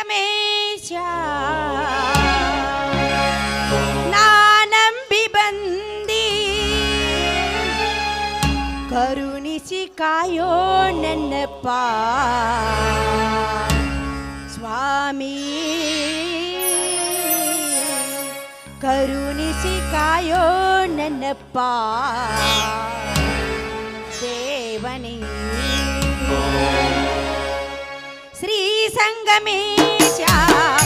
Swami Karuni Sikayo Nenepa Swami Karuni Sikayo Nenepa 生个名叫。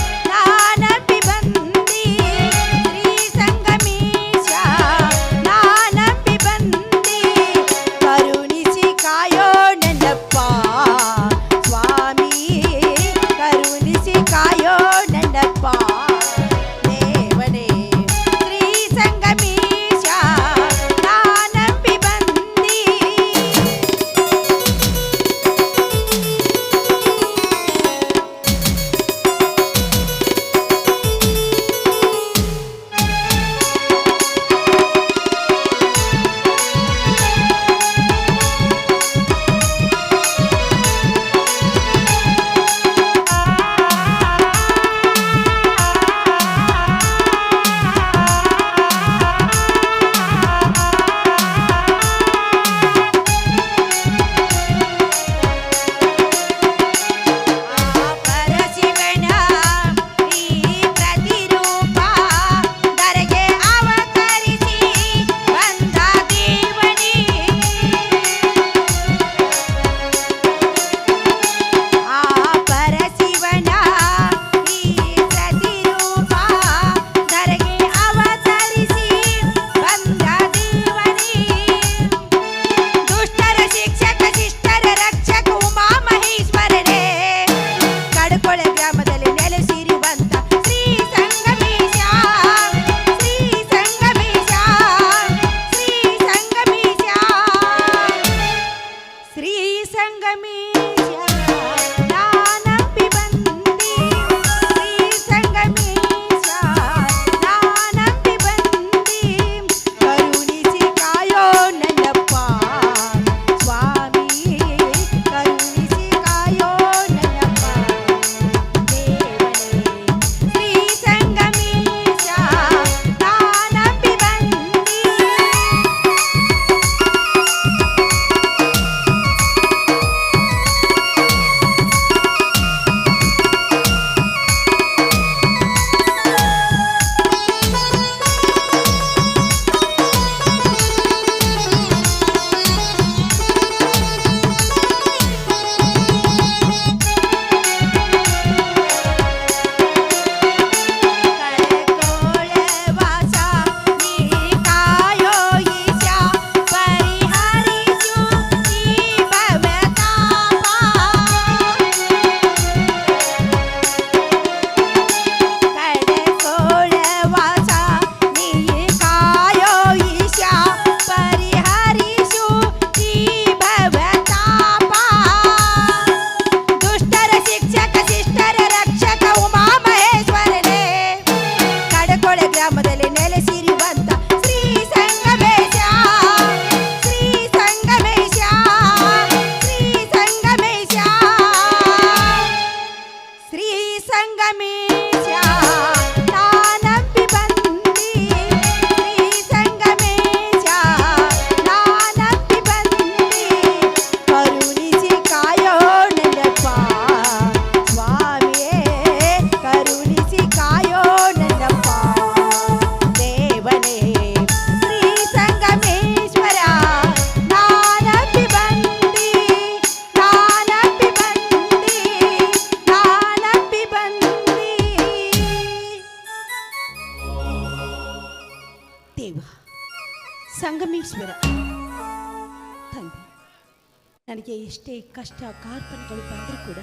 ನನಗೆ ಎಷ್ಟೇ ಕಷ್ಟ ಕಾರ್ಪಣೆಗಳು ಬಂದರೂ ಕೂಡ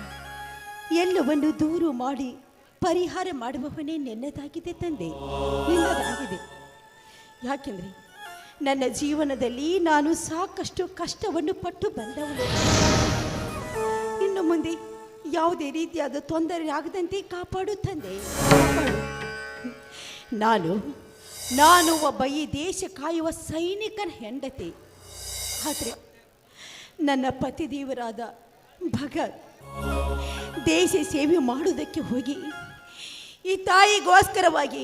ಎಲ್ಲವನ್ನು ದೂರು ಮಾಡಿ ಪರಿಹಾರ ಮಾಡುವವನೇ ನೆನ್ನದಾಗಿದೆ ತಂದೆ. ನಿನ್ನದಾಗಿದೆ. ಯಾಕೆಂದರೆ ನನ್ನ ಜೀವನದಲ್ಲಿ ನಾನು ಸಾಕಷ್ಟು ಕಷ್ಟವನ್ನು ಪಟ್ಟು ಬಂದವನು ಇನ್ನು ಮುಂದೆ ಯಾವುದೇ ರೀತಿಯಾದ ತೊಂದರೆ ಆಗದಂತೆ ಕಾಪಾಡು ತಂದೆ. ನಾನು ನಾನು ಒಬ್ಬ ಈ ದೇಶ ಕಾಯುವ ಸೈನಿಕನ ಹೆಂಡತಿ. ಆದರೆ ನನ್ನ ಪತಿದೇವರಾದ ಭಗತ್ ದೇಶ ಸೇವೆ ಮಾಡುವುದಕ್ಕೆ ಹೋಗಿ ಈ ತಾಯಿಗೋಸ್ಕರವಾಗಿ,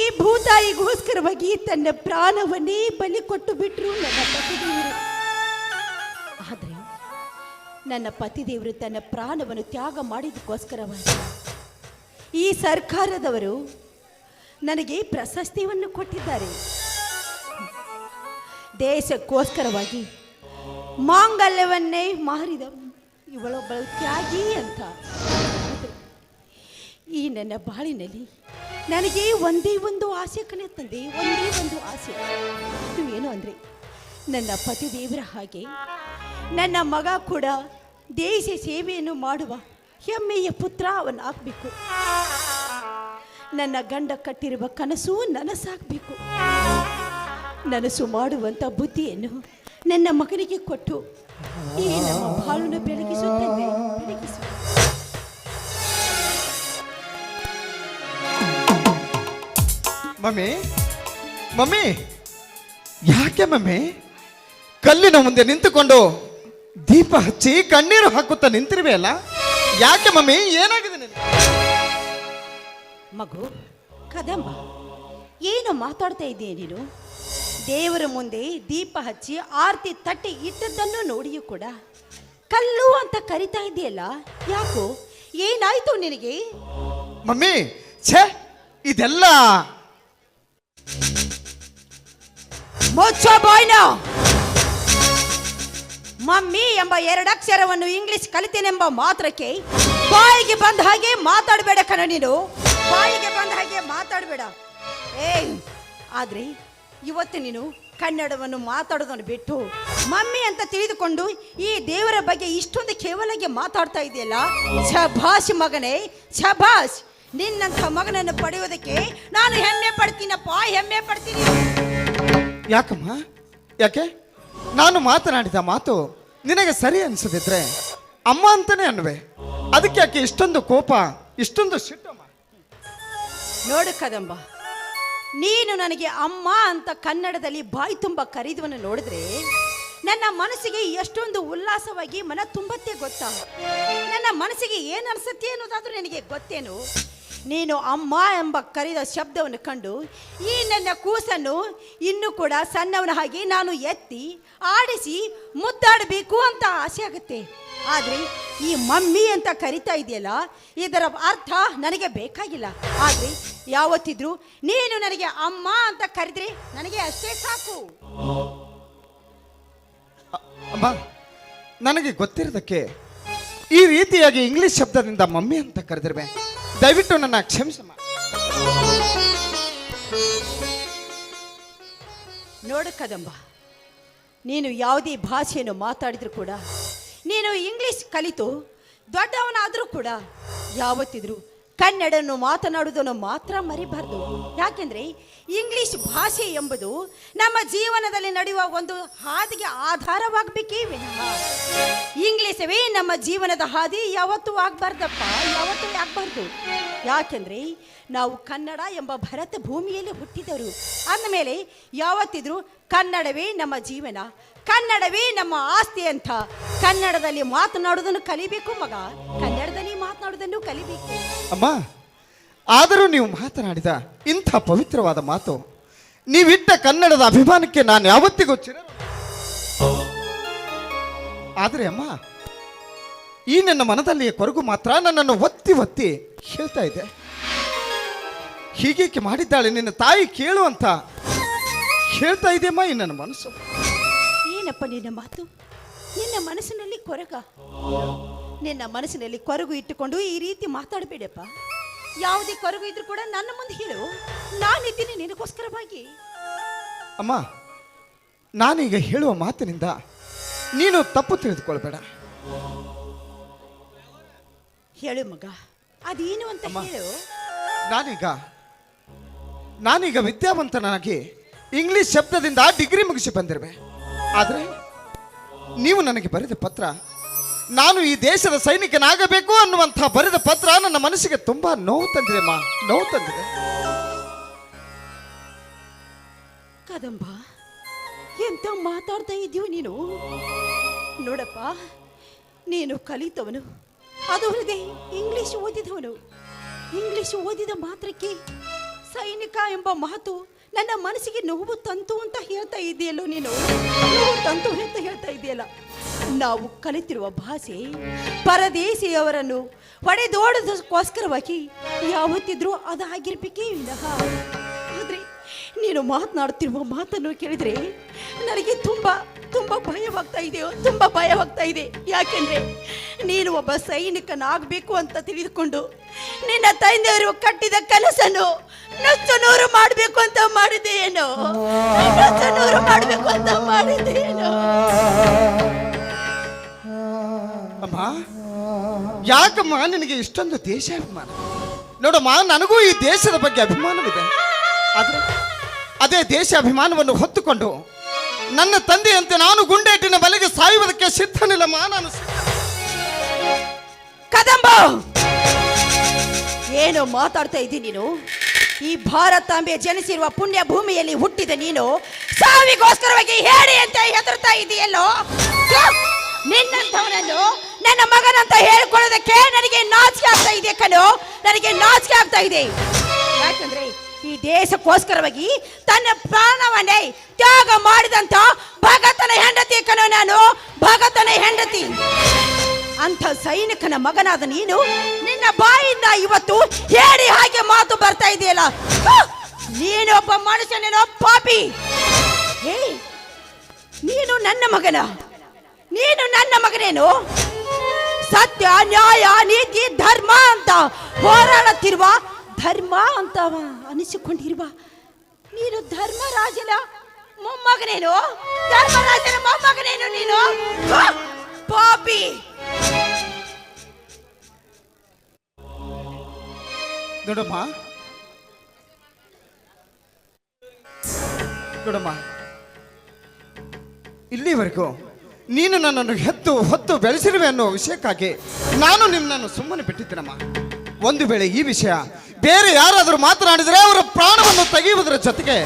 ಈ ಭೂತಾಯಿಗೋಸ್ಕರವಾಗಿ ತನ್ನ ಪ್ರಾಣವನ್ನೇ ಬಲಿ ಕೊಟ್ಟು ಬಿಟ್ಟರು ನನ್ನ ಪತಿದೇವರು ಆದರೆ ನನ್ನ ಪತಿದೇವರು ತನ್ನ ಪ್ರಾಣವನ್ನು ತ್ಯಾಗ ಮಾಡಿದ್ದಕ್ಕೋಸ್ಕರವಾಗಿ ಈ ಸರ್ಕಾರದವರು ನನಗೆ ಪ್ರಶಸ್ತಿಯನ್ನು ಕೊಟ್ಟಿದ್ದಾರೆ. ದೇಶಕ್ಕೋಸ್ಕರವಾಗಿ ಮಾಂಗಲ್ಯವನ್ನೇ ಮಾರಿದ ಇವಳೊಬ್ಬಳು ತ್ಯಾಗಿ ಅಂತ. ಈ ನನ್ನ ಬಾಳಿನಲ್ಲಿ ನನಗೆ ಒಂದೇ ಒಂದು ಆಸೆ ಕಣೆ ತಂದೆ ಒಂದೇ ಒಂದು ಆಸೆ. ಅದು ಏನು ಅಂದರೆ ನನ್ನ ಪತಿ ದೇವರ ಹಾಗೆ ನನ್ನ ಮಗ ಕೂಡ ದೇಶ ಸೇವೆಯನ್ನು ಮಾಡುವ ಹೆಮ್ಮೆಯ ಪುತ್ರ ಅವನಾಗಬೇಕು. ನನ್ನ ಗಂಡ ಕಟ್ಟಿರುವ ಕನಸು ನನಸಾಗಬೇಕು. ನನಸು ಮಾಡುವಂಥ ಬುದ್ಧಿಯನ್ನು ನನ್ನ ಮಗನಿಗೆ ಕೊಟ್ಟು ಈ ನಮ್ಮ ಬಾಳನ್ನು ಬೆಳಗಿಸುತ್ತೇನೆ ಬೆಳಗಿಸು. ಮಮ್ಮಿ ಮಮ್ಮಿ ಯಾಕೆ ಮಮ್ಮಿ? ಕಲ್ಲಿನ ಮುಂದೆ ನಿಂತುಕೊಂಡು ದೀಪ ಹಚ್ಚಿ ಕಣ್ಣೀರು ಹಾಕುತ್ತಾ ನಿಂತಿರುವೆ ಅಲ್ಲ? ಯಾಕೆ ಮಮ್ಮಿ? ಏನಾಗಿದೆ ನಿನಗೆ ಮಗು ಕದಂಬ ಏನು ಮಾತಾಡ್ತಾ ಇದ್ದೀಯ ನೀನು? ದೇವರ ಮುಂದೆ ದೀಪ ಹಚ್ಚಿ ಆರತಿ ತಟ್ಟಿ ಇಟ್ಟದ್ದನ್ನು ನೋಡಿಯೂ ಕೂಡ. ಕಲ್ಲು ಅಂತ ಕರಿತಾ ಇದೆಯಲ್ಲ ಯಾಕೋ? ಏನಾಯ್ತು ನಿನಗೆ? ಮಮ್ಮಿ ಛೇ ಇದೆಲ್ಲ. ಮುಚ್ಚೋ ಬಾಯ್ನ. ಮಮ್ಮಿ ಎಂಬ ಎರಡಕ್ಷರವನ್ನು ಇಂಗ್ಲಿಷ್ ಕಲಿತೇನೆಂಬ ಮಾತ್ರಕ್ಕೆ ಬಾಯಿಗೆ ಬಂದ ಹಾಗೆ ಮಾತಾಡಬೇಡ ಕಣ ನೀನು. ಬಾಯಿಗೆ ಬಂದ ಹಾಗೆ ಮಾತಾಡಬೇಡ. ಏ ಆದ್ರೆ ಇವತ್ತು ನೀನು ಕನ್ನಡವನ್ನು ಮಾತಾಡೋದನ್ನು ಬಿಟ್ಟು ಮಮ್ಮಿ ಅಂತ ತಿಳಿದುಕೊಂಡು ಈ ದೇವರ ಬಗ್ಗೆ ಇಷ್ಟೊಂದು ಕೇವಲಾಗಿ ಮಾತಾಡ್ತಾ ಇದೆಯಲ್ಲ? ಶಭಾಷ್ ಮಗನೇ ಶಭಾಷ್! ನಿನ್ನಂಥ ಮಗನನ್ನು ಪಡೆಯೋದಕ್ಕೆ ನಾನು ಹೆಮ್ಮೆ ಪಡ್ತೀನಪ್ಪ ಹೆಮ್ಮೆ ಪಡ್ತೀನಿ. ಯಾಕಮ್ಮ? ಯಾಕೆ? ನಾನು ಮಾತನಾಡಿದ ಮಾತು ನಿನಗೆ ಸರಿ ಅನಿಸದಿದ್ರೆ ಅಮ್ಮ ಅಂತಾನೆ ಅನ್ವೆ. ಅದಕ್ಕೆ ಯಾಕೆ ಇಷ್ಟೊಂದು ಕೋಪ ಇಷ್ಟೊಂದು ಸಿಟ್ಟಮ್ಮ ನೋಡು ಕದಂಬ ನೀನು ನನಗೆ ಅಮ್ಮ ಅಂತ ಕನ್ನಡದಲ್ಲಿ ಬಾಯಿ ತುಂಬ ಕರೆಯುವುದನ್ನು ನೋಡಿದ್ರೆ ನನ್ನ ಮನಸ್ಸಿಗೆ ಎಷ್ಟೊಂದು ಉಲ್ಲಾಸವಾಗಿ ಮನ ತುಂಬತ್ತೆ ಗೊತ್ತಾ? ನನ್ನ ಮನಸ್ಸಿಗೆ ಏನು ಅನಿಸುತ್ತೆ ಅನ್ನೋದಾದ್ರೂ ನನಗೆ ಗೊತ್ತೇನು? ನೀನು ಅಮ್ಮ ಎಂಬ ಕರೆದ ಶಬ್ದವನ್ನು ಕಂಡು ಈ ನನ್ನ ಕೂಸನ್ನು ಇನ್ನೂ ಕೂಡ ಸಣ್ಣವನ ಹಾಗೆ ನಾನು ಎತ್ತಿ ಆಡಿಸಿ ಮುದ್ದಾಡಬೇಕು ಅಂತ ಆಸೆ ಆಗುತ್ತೆ. ಆದರೆ ಈ ಮಮ್ಮಿ ಅಂತ ಕರಿತಾ ಇದೆಯಲ್ಲ ಇದರ ಅರ್ಥ ನನಗೆ ಬೇಕಾಗಿಲ್ಲ. ಆದ್ರೆ ಯಾವತ್ತಿದ್ರೂ ನೀನು ನನಗೆ ಅಮ್ಮ ಅಂತ ಕರೆದ್ರೆ ನನಗೆ ಅಷ್ಟೇ ಸಾಕು. ಅಮ್ಮ ನನಗೆ ಗೊತ್ತಿರೋದಕ್ಕೆ ಈ ರೀತಿಯಾಗಿ ಇಂಗ್ಲಿಷ್ ಶಬ್ದದಿಂದ ಮಮ್ಮಿ ಅಂತ ಕರೆದಿರುವೆ. ದಯವಿಟ್ಟು ನನ್ನ ಕ್ಷಮಿಸಮ್ಮ ನೋಡು ಕದಂಬ ನೀನು ಯಾವುದೇ ಭಾಷೆಯನ್ನು ಮಾತಾಡಿದ್ರು ಕೂಡ ನೀನು ಇಂಗ್ಲಿಷ್ ಕಲಿತು ದೊಡ್ಡವನಾದರೂ ಕೂಡ ಯಾವತ್ತಿದ್ರು ಕನ್ನಡನ್ನು ಮಾತನಾಡುವುದನ್ನು ಮಾತ್ರ ಮರಿಬಾರ್ದು. ಯಾಕೆಂದರೆ ಇಂಗ್ಲಿಷ್ ಭಾಷೆ ಎಂಬುದು ನಮ್ಮ ಜೀವನದಲ್ಲಿ ನಡೆಯುವ ಒಂದು ಹಾದಿಗೆ ಆಧಾರವಾಗಬೇಕೇ ವಿನಃ. ಇಂಗ್ಲೀಷವೇ ನಮ್ಮ ಜೀವನದ ಹಾದಿ, ಯಾವತ್ತೂ ಆಗಬಾರ್ದಪ್ಪ, ಯಾವತ್ತೂ ಆಗಬಾರ್ದು. ಯಾಕೆಂದರೆ ನಾವು ಕನ್ನಡ ಎಂಬ ಭರತ ಭೂಮಿಯಲ್ಲಿ ಹುಟ್ಟಿದವರು ಅಂದಮೇಲೆ ಯಾವತ್ತಿದ್ರೂ ಕನ್ನಡವೇ ನಮ್ಮ ಜೀವನ ಕನ್ನಡವೇ ನಮ್ಮ ಆಸ್ತಿ ಅಂತ. ಕನ್ನಡದಲ್ಲಿ ಮಾತನಾಡೋದನ್ನು ಕಲಿಬೇಕು ಮಗ. ಕನ್ನಡದಲ್ಲಿ ಮಾತನಾಡೋದನ್ನು ಕಲಿಬೇಕು. ಅಮ್ಮ, ಆದರೂ ನೀವು ಮಾತನಾಡಿದ ಇಂಥ ಪವಿತ್ರವಾದ ಮಾತು, ನೀವಿಟ್ಟ ಕನ್ನಡದ ಅಭಿಮಾನಕ್ಕೆ ನಾನು ಯಾವತ್ತಿಗೂ ಚಿರ ಆದರೆ ಅಮ್ಮ, ಈ ನನ್ನ ಮನದಲ್ಲಿ ಕೊರಗು ಮಾತ್ರ ನನ್ನನ್ನು ಒತ್ತಿ ಒತ್ತಿ ಹೇಳ್ತಾ ಇದೆ. ಹೀಗೇಕೆ ಮಾಡಿದ್ದಾಳೆ ನಿನ್ನ ತಾಯಿ ಕೇಳು ಅಂತ ಹೇಳ್ತಾ ಇದೆಯಮ್ಮ ಈ ನನ್ನ ಮನಸ್ಸು. ಏನಪ್ಪ ನಿನ್ನ ಮಾತು? ನಿನ್ನ ಮನಸ್ಸಿನಲ್ಲಿ ಕೊರಗ ನಿನ್ನ ಮನಸ್ಸಿನಲ್ಲಿ ಕೊರಗು ಇಟ್ಟುಕೊಂಡು ಈ ರೀತಿ ಮಾತಾಡಬೇಡಪ್ಪ. ಯಾವುದೇ ಕೊರಗು ಇದ್ರೂ ಕೂಡ ನನ್ನ ಮುಂದೆ ಹೇಳು. ನಾನಿದ್ದೀನಿ ನಿನಗೋಸ್ಕರವಾಗಿ. ಅಮ್ಮ ನಾನೀಗ ಹೇಳುವ ಮಾತಿನಿಂದ ನೀನು ತಪ್ಪು ತಿಳಿದುಕೊಳ್ಬೇಡ. ಹೇಳು ಮಗ ಅದೇನು ಅಂತ ಹೇಳು. ನಾನೀಗ ನಾನೀಗ ವಿದ್ಯಾವಂತನಾಗಿ ಇಂಗ್ಲಿಷ್ ಶಬ್ದದಿಂದ ಡಿಗ್ರಿ ಮುಗಿಸಿ ಬಂದಿರುವೆ. ಆದರೆ ನೀವು ನನಗೆ ಬರೆದ ಪತ್ರ, ನಾನು ಈ ದೇಶದ ಸೈನಿಕನಾಗಬೇಕು ಅನ್ನುವಂಥ ಬರೆದ ಪತ್ರ ನನ್ನ ಮನಸ್ಸಿಗೆ ತುಂಬಾ ನೋವು ತಂದಿದೆ ಮಾ, ನೋವು ತಂದಿದೆ. ಕದಂಬ, ಎಂತ ಮಾತಾಡ್ತಾ ಇದೀವ ನೀನು? ನೋಡಪ್ಪ, ನೀನು ಕಲಿತವನು, ಅದು ಅಲ್ಲದೆ ಇಂಗ್ಲಿಷ್ ಓದಿದವನು. ಇಂಗ್ಲಿಷ್ ಓದಿದ ಮಾತ್ರಕ್ಕೆ ಸೈನಿಕ ಎಂಬ ಮಾತು ನನ್ನ ಮನಸ್ಸಿಗೆ ನೋವು ತಂತು ಅಂತ ಹೇಳ್ತಾ ಇದೆಯಲ್ಲೋ ನೀನು? ನೋವು ತಂತು ಅಂತ ಹೇಳ್ತಾ ಇದೆಯಲ್ಲ? ನಾವು ಕಲಿತಿರುವ ಭಾಷೆ ಪರದೇಶಿಯವರನ್ನು ಹೊಡೆದೋಡೋದಕ್ಕೋಸ್ಕರವಾಗಿ ಯಾವತ್ತಿದ್ರೂ ಅದಾಗಿರ್ಬೇಕೇ ವಿನಃ ಆದ್ರೆ ನೀನು ಮಾತನಾಡುತ್ತಿರುವ ಮಾತನ್ನು ಕೇಳಿದ್ರೆ ನನಗೆ ತುಂಬಾ ತುಂಬಾ ಭಯವಾಗ್ತಾ ಇದೆಯೋ ತುಂಬಾ ಭಯವಾಗ್ತಾ ಇದೆ. ಯಾಕೆಂದ್ರೆ ನೀನು ಒಬ್ಬ ಸೈನಿಕನಾಗಬೇಕು ಅಂತ ತಿಳಿದುಕೊಂಡು ನಿನ್ನ ತಂದೆಯವರು ಕಟ್ಟಿದ ಕನಸನ್ನು ನಷ್ಟು ನೂರು ಮಾಡಬೇಕು ಅಂತ ಮಾಡಿದೆಯೇನೋ ನಷ್ಟು ನೂರು ಮಾಡಬೇಕು ಅಂತ ಮಾಡಿದ್ದೇನು? ಅಮ್ಮ, ಯಾಕಮ್ಮ ನಿನಗೆ ಇಷ್ಟೊಂದು ದೇಶ ಅಭಿಮಾನ? ನೋಡಮ್ಮ, ನನಗೂ ಈ ದೇಶದ ಬಗ್ಗೆ ಅಭಿಮಾನವಿದೆ. ಆದರೆ ಅದೇ ದೇಶಾಭಿಮಾನವನ್ನು ಹೊತ್ತುಕೊಂಡು ನನ್ನ ತಂದೆಯಂತೆ ನಾನು ಗುಂಡೇಟಿನ ಬಲೆಗೆ ಸಾಯುವುದಕ್ಕೆ ಸಿದ್ಧನಿಲ್ಲಮ್ಮ ನಾನು. ಕದಂಬ! ಏನು ಮಾತಾಡ್ತಾ ಇದ್ದೀನಿ ನೀನು? ಈ ಭಾರತಾಂಬೆ ಜನಿಸಿರುವ ಪುಣ್ಯ ಭೂಮಿಯಲ್ಲಿ ಹುಟ್ಟಿದ ನೀನು? ಸಾವಿಗೋಸ್ಕರವಾಗಿ ಹೇಳಿ ಅಂತ ಹೆದರ್ತಾ ಇದೆಯಲ್ಲೋ! ನಿನ್ನಂಥವನನ್ನು, ನನ್ನ ಮಗನಂತ ಹೇಳ್ಕೊಳ್ಳೋದಕ್ಕೆ ನನಗೆ ನಾಚಿಕೆ ಆಗ್ತಾ ಇದೆ ಕಣೋ? ನನಗೆ ನಾಚಿಕೆ ಆಗ್ತಾ ಇದೆ. ಯಾಕಂದ್ರೆ ಈ ದೇಶಕ್ಕೋಸ್ಕರವಾಗಿ ತನ್ನ ಪ್ರಾಣವನ್ನೇ ತ್ಯಾಗ ಮಾಡಿದಂತ ಭಗತನ ಹೆಂಡತಿ ಕಣೋ ನಾನು, ಭಗತನ ಹೆಂಡತಿ. ಅಂಥ ಸೈನಿಕನ ಮಗನಾದ ನೀನು ನಿನ್ನ ಬಾಯಿಂದ ಇವತ್ತು ಹೇಳಿ ಹಾಗೆ ಮಾತು ಬರ್ತಾ ಇದೆಯಲ್ಲ! ನೀನೊಬ್ಬ ಮನುಷ್ಯನೇನೋ ಪಾಪಿ. ನೀನು ನನ್ನ ಮಗನ. ನೀನು ನನ್ನ ಮಗನೇನು? ಸತ್ಯ, ನ್ಯಾಯ, ನೀತಿ, ಧರ್ಮ ಅಂತ ಹೋರಾಡುತ್ತಿರುವ ಧರ್ಮ ಅಂತ ಅನಿಸಿಕೊಂಡಿರುವ. ನೀನು ಧರ್ಮರಾಜನ ಮೊಮ್ಮಗನೇನು? ಧರ್ಮರಾಜನ ಮೊಮ್ಮಗನೇನು ನೀನು? ಪಾಪಿ. ನೋಡಮ್ಮ. ನೋಡಮ್ಮ. ಇಲ್ಲಿವರೆಗೂ ನೀನು ನನ್ನನ್ನು ಹೆತ್ತು ಹೊತ್ತು ಬೆಳೆಸಿರುವೆ ಅನ್ನೋ ವಿಷಯಕ್ಕಾಗಿ ನಾನು ನಿಮ್ಮನ್ನು ಸುಮ್ಮನೆ ಬಿಟ್ಟಿದ್ದೇನಮ್ಮ. ಒಂದು ವೇಳೆ ಈ ವಿಷಯ ಬೇರೆ ಯಾರಾದರೂ ಮಾತನಾಡಿದರೆ ಅವರ ಪ್ರಾಣವನ್ನು ತೆಗೆಯುವುದರ ಜೊತೆಗೆ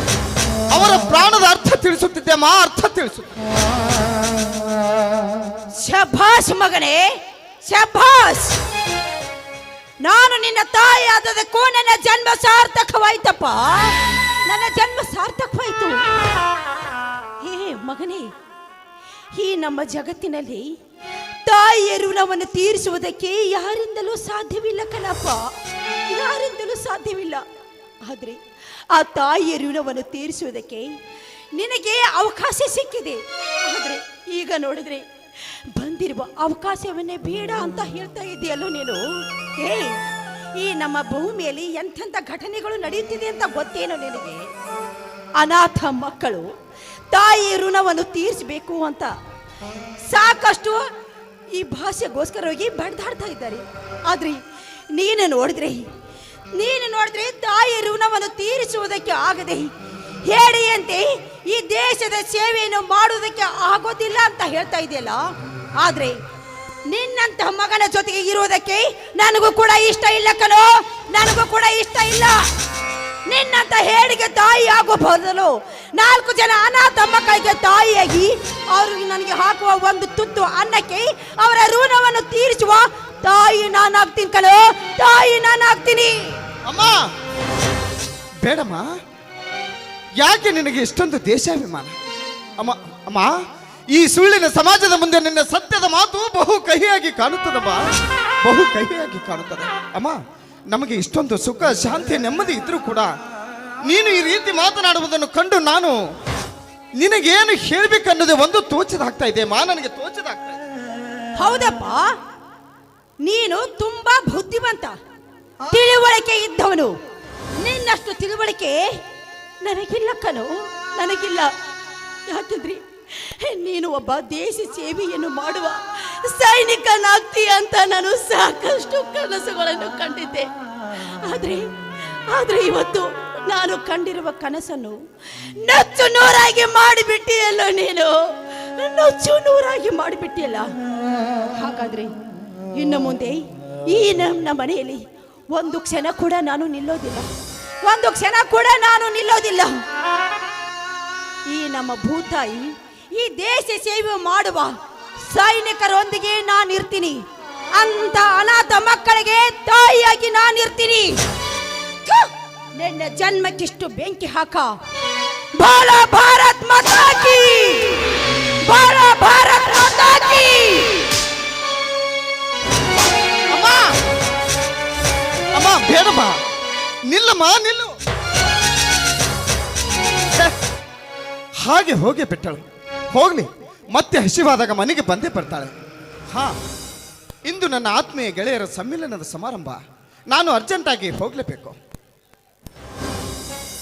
ಅವರ ಪ್ರಾಣದ ಅರ್ಥ ತಿಳಿಸುತ್ತಿದ್ದೆ, ಮಾ ಅರ್ಥ ತಿಳಿಸು. ಶಭಾಷ್ ಮಗನೇ, ಶಭಾಷ್! ನಾನು ನಿನ್ನ ತಾಯಿ ಆದದಕ್ಕೂ ನನ್ನ ಜನ್ಮ ಸಾರ್ಥಕವಾಯ್ತಪ್ಪ. ನನ್ನ ಜನ್ಮ ಸಾರ್ಥಕವಾಯ್ತು. ಹೇ ಮಗನೇ, ಈ ನಮ್ಮ ಜಗತ್ತಿನಲ್ಲಿ ತಾಯಿಯ ಋಣವನ್ನು ತೀರಿಸುವುದಕ್ಕೆ ಯಾರಿಂದಲೂ ಸಾಧ್ಯವಿಲ್ಲ ಕಣಪ್ಪ. ಯಾರಿಂದಲೂ ಸಾಧ್ಯವಿಲ್ಲ. ಆದರೆ ಆ ತಾಯಿಯ ಋಣವನ್ನು ತೀರಿಸುವುದಕ್ಕೆ ನಿನಗೆ ಅವಕಾಶ ಸಿಕ್ಕಿದೆ. ಆದರೆ ಈಗ ನೋಡಿದ್ರೆ ಬಂದಿರುವ ಅವಕಾಶವನ್ನೇ ಬೇಡ ಅಂತ ಹೇಳ್ತಾ ಇದೆಯಲ್ಲೋ ನೀನು? ಹೇಳಿ ಈ ನಮ್ಮ ಭೂಮಿಯಲ್ಲಿ ಎಂಥೆಂಥ ಘಟನೆಗಳು ನಡೆಯುತ್ತಿದೆ ಅಂತ ಗೊತ್ತೇನೋ ನಿನಗೆ? ಅನಾಥ ಮಕ್ಕಳು ತಾಯಿ ಋಣವನ್ನು ತೀರಿಸಬೇಕು ಅಂತ ಸಾಕಷ್ಟು ಈ ಭಾಷೆಗೋಸ್ಕರವಾಗಿ ಬಡ್ದಾಡ್ತಾ ಇದ್ದಾರೆ. ಆದ್ರೆ ನೀನು ನೋಡಿದ್ರೆ ನೀನು ನೋಡಿದ್ರೆ ತಾಯಿ ಋಣವನ್ನು ತೀರಿಸುವುದಕ್ಕೆ ಆಗದೆ ಹೇಳಿಯಂತೆ ಈ ದೇಶದ ಸೇವೆಯನ್ನು ಮಾಡುವುದಕ್ಕೆ ಆಗೋದಿಲ್ಲ ಅಂತ ಹೇಳ್ತಾ ಇದೆಯಲ್ಲ? ಆದ್ರೆ ನಿನ್ನಂತಹ ಮಗನ ಜೊತೆಗೆ ಇರುವುದಕ್ಕೆ ನನಗೂ ಕೂಡ ಇಷ್ಟ ಇಲ್ಲ ಕಲೋ ನನಗೂ ಕೂಡ ಇಷ್ಟ ಇಲ್ಲ. ನಿನ್ನಂತ ಹೇಳಿಗೆ ತಾಯಿ ಆಗೋ ಬದಲು ನಾಲ್ಕು ಜನ ಅನಾಥ ಮಕ್ಕಳಿಗೆ ತಾಯಿಯಾಗಿ ಅವರು ನನಗೆ ಹಾಕುವ ಒಂದು ತುತ್ತು ಅನ್ನಕ್ಕೆ ಅವರ ಋಣವನ್ನು ತೀರಿಸುವ ತಾಯಿ ನಾನಾಗ್ತೀನಿ ಕಣೋ. ತಾಯಿ ನಾನಾಗ್ತೀನಿ. ಅಮ್ಮ! ಬೇಡಮ್ಮ. ಯಾಕೆ ನಿನಗೆ ಇಷ್ಟೊಂದು ದೇಶಾಭಿಮಾನ? ಅಮ್ಮ ಅಮ್ಮ, ಈ ಸುಳ್ಳಿನ ಸಮಾಜದ ಮುಂದೆ ನಿನ್ನ ಸತ್ಯದ ಮಾತು ಬಹು ಕಹಿಯಾಗಿ ಕಾಣುತ್ತದಮ್ಮ. ಬಹು ಕಹಿಯಾಗಿ ಕಾಣುತ್ತದೆ. ಅಮ್ಮ, ನಮಗೆ ಇಷ್ಟೊಂದು ಸುಖ, ಶಾಂತಿ, ನೆಮ್ಮದಿ ಇದ್ರೂ ಕೂಡ ನೀನು ಈ ರೀತಿ ಮಾತನಾಡುವುದನ್ನು ಕಂಡು ನಾನು ನಿನಗೇನು ಹೇಳ್ಬೇಕನ್ನೋದೇ ಒಂದು ತೋಚದಾಗ್ತಾ ಇದೆ. ಮಾ, ನನಗೆ ತೋಚದಾಗ್ತಾ ಇದೆ. ಹೌದಪ್ಪ. ನೀನು ತುಂಬಾ ಬುದ್ಧಿವಂತ. ತಿಳುವಳಿಕೆ ಇದ್ದವನು. ನಿನ್ನಷ್ಟು ತಿಳುವಳಿಕೆ ನನಗಿಲ್ಲ ಕನು ನನಗಿಲ್ಲ. ಯಾಕಂದ್ರೆ ನೀನು ಒಬ್ಬ ದೇಶ ಸೇವೆಯನ್ನು ಮಾಡುವ ಸೈನಿಕನಾಗ್ತೀಯ ಅಂತ ನಾನು ಸಾಕಷ್ಟು ಕನಸುಗಳನ್ನು ಕಂಡಿದ್ದೆ. ಆದ್ರೆ ಆದ್ರೆ ಇವತ್ತು ನಾನು ಕಂಡಿರುವ ಕನಸನ್ನು ನಚ್ಚು ನೂರಾಗಿ ಮಾಡಿಬಿಟ್ಟಿಯಲ್ಲ ನೀನು. ನಚ್ಚು ನೂರಾಗಿ ಮಾಡಿಬಿಟ್ಟಿಯಲ್ಲ. ಹಾಗಾದ್ರೆ ಇನ್ನು ಮುಂದೆ ಈ ನಮ್ಮ ಮನೆಯಲ್ಲಿ ಒಂದು ಕ್ಷಣ ಕೂಡ ನಾನು ನಿಲ್ಲೋದಿಲ್ಲ. ಒಂದು ಕ್ಷಣ ಕೂಡ ನಾನು ನಿಲ್ಲೋದಿಲ್ಲ. ಈ ನಮ್ಮ ಭೂತಾಯಿ, ಈ ದೇಶ ಸೇವೆ ಮಾಡುವ ಸೈನಿಕರೊಂದಿಗೆ ನಾನು ಇರ್ತೀನಿ ಅಂತ ಅನಾಥ ಮಕ್ಕಳಿಗೆ ತಾಯಿಯಾಗಿ ನಾನಿರ್ತೀನಿ. ಇರ್ತೀನಿ ನಿನ್ನ ಜನ್ಮಕ್ಕಿಷ್ಟು ಬೆಂಕಿ ಹಾಕ. ಬಾಲ ಭಾರತ್ ನಿಲ್ಲಮ್ಮ, ನಿಲ್ಲು. ಹಾಗೆ ಹೋಗಿ ಬಿಟ್ಟಳು. ಹೋಗ್ಲಿ, ಮತ್ತೆ ಹಸಿವಾದಾಗ ಮನೆಗೆ ಬಂದೇ ಬರ್ತಾಳೆ. ಹಾ, ಇಂದು ನನ್ನ ಆತ್ಮೀಯ ಗೆಳೆಯರ ಸಮ್ಮಿಲನದ ಸಮಾರಂಭ. ನಾನು ಅರ್ಜೆಂಟಾಗಿ ಹೋಗಲೇಬೇಕು.